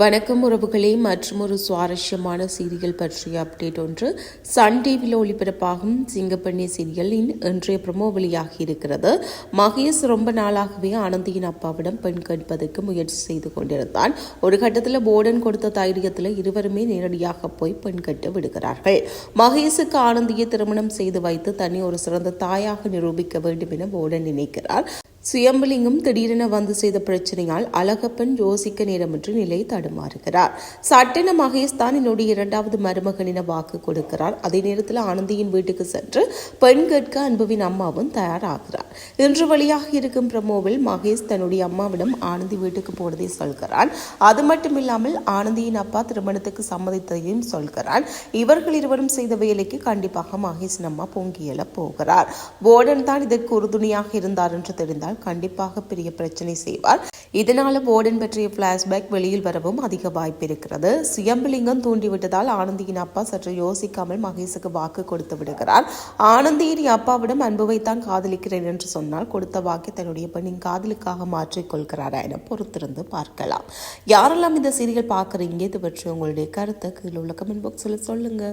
வணக்கம் உறவுகளே மற்றும் ஒரு சுவாரஸ்யமான சீரியல் பற்றிய அப்டேட் ஒன்று. சன் டிவியில் ஒளிபரப்பாகும் சிங்கப்பண்ணி சீரியலின் இன்றைய ப்ரமோ வெளியாகி இருக்கிறது. மகேஷ் ரொம்ப நாளாகவே ஆனந்தியின் அப்பாவிடம் பெண் கேட்பதற்கு முயற்சி செய்து கொண்டிருந்தான். ஒரு கட்டத்தில் போர்டன் கொடுத்த தைரியத்தில் இருவருமே நேரடியாக போய் பெண் கட்டு விடுகிறார்கள். மகேஷுக்கு ஆனந்தியை திருமணம் செய்து வைத்து தன்னை ஒரு சிறந்த தாயாக நிரூபிக்க வேண்டும் என போர்டன் நினைக்கிறார். சுயம்பலிங்கம் திடீரென வந்து செய்த பிரச்சனையால் அழகப்பன் யோசிக்க நேரமின்றி நிலை தடுமாறுகிறார். சட்டென மகேஷ் தான் என்னுடைய இரண்டாவது மருமகனின வாக்கு கொடுக்கிறார். அதே நேரத்தில் ஆனந்தியின் வீட்டுக்கு சென்று பெண் கேட்க அன்புவின் அம்மாவும் தயாராகிறார். இன்று வழியாக இருக்கும் பிரமோவில் மகேஷ் தன்னுடைய அம்மாவிடம் ஆனந்தி வீட்டுக்கு போனதை சொல்கிறான். அது மட்டுமில்லாமல் ஆனந்தியின் அப்பா திருமணத்துக்கு சம்மதித்ததையும் சொல்கிறான். இவர்கள் இருவரும் செய்த வேலைக்கு கண்டிப்பாக மகேஷின் அம்மா பொங்கியல போகிறார். போர்டன் தான் இதற்கு உறுதுணையாக இருந்தார் என்று தெரிந்தால் கண்டிப்பாக பெரிய பிரச்சனை செய்வார். இதனால போர்டன் பற்றிய பிளாஷ்பேக் வெளியில் வரவும் அதிக வாய்ப்பு இருக்கிறது. சுயம்பலிங்கம் தூண்டிவிட்டதால் ஆனந்தியின் அப்பா சற்று யோசிக்காமல் மகேஷுக்கு வாக்கு கொடுத்து விடுகிறார். ஆனந்தியின் அப்பாவிடம் அன்புவைத்தான் காதலிக்கிறேன் என்று சொன்னால் கொடுத்த வாக்கியத்தனுடைய தன்னுடைய பெண்ணின் காதலுக்காக மாற்றிக்கொள்கிறாரா என பொறுத்திருந்து பார்க்கலாம். யாரெல்லாம் இந்த சீரியல் பார்க்குறீங்க இது பற்றி உங்களுடைய கருத்தை கீழே உள்ள கமெண்ட் பாக்ஸில் சொல்லுங்க.